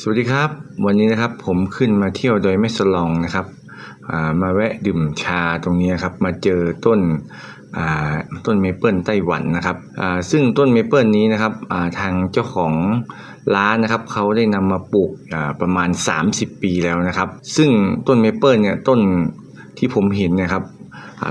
สวัสดีครับ วันนี้นะครับผมขึ้นมาเที่ยวโดยไม่สลองนะครับามาแวะดื่มชาตรงนี้ครับมาเจอต้นต้นเมเปิลไต้หวันนะครับซึ่งต้นเมเปิลนี้นะครับาทางเจ้าของร้านนะครับเขาได้นำมาปลูกประมาณ 30 ปีแล้วนะครับ ซึ่งต้นเมเปิลเนี่ยต้นที่ผมเห็นนะครับ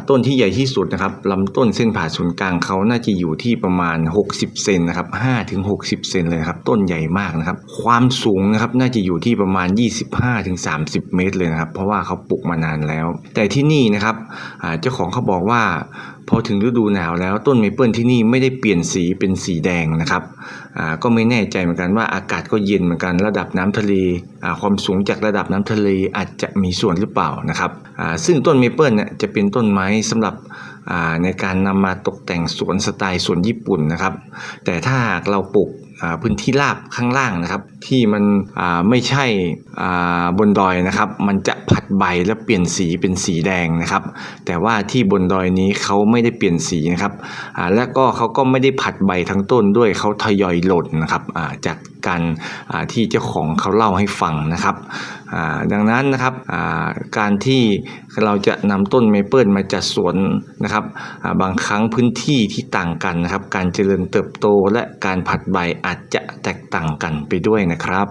ต้นที่ใหญ่ที่สุดนะครับลำต้นเส้นผ่าศูนย์กลางเขาน่าจะอยู่ที่ประมาณ 60 เซนนะครับ5ถึง60 เซนเลยครับ ต้นใหญ่มากนะครับ ความสูงนะครับน่าจะอยู่ที่ประมาณ 25ถึง30 เมตรเลยนะครับ เพราะว่าเขาปลูกมานานแล้ว แต่ที่นี่นะครับเจ้าของเขาบอกว่า พอถึงฤดูหนาวแล้วต้นเมเปิลที่นี่ไม่ได้เปลี่ยนสีเป็นสีแดงนะครับก็ไม่แน่ใจเหมือนกันว่าอากาศก็เย็นเหมือนกันระดับน้ำทะเลความสูงจากระดับน้ำทะเลอาจจะมีส่วนหรือเปล่านะครับซึ่งต้นเมเปิลเนี่ยจะเป็นต้นไม้สำหรับในการนำมาตกแต่งสวนสไตล์สวนญี่ปุ่นนะครับ แต่ถ้าหากเราปลูก พื้นที่ราบข้างล่างนะครับ ที่มันไม่ใช่บนดอยนะครับ มันจะผัดใบและเปลี่ยนสีเป็นสีแดงนะครับ แต่ว่าที่บนดอยนี้เขาไม่ได้เปลี่ยนสีนะครับและก็เขาก็ไม่ได้ผัดใบทั้งต้นด้วยเขาทยอยหล่นนะครับจากการที่เจ้าของเขาเล่าให้ฟังนะครับดังนั้นนะครับการที่เราจะนำต้นเมเปิลมาจัดสวนนะครับบางครั้งพื้นที่ที่ต่างกันนะครับ การเจริญเติบโตและการผัดใบอาจจะแตกต่างกันไปด้วยนะครับ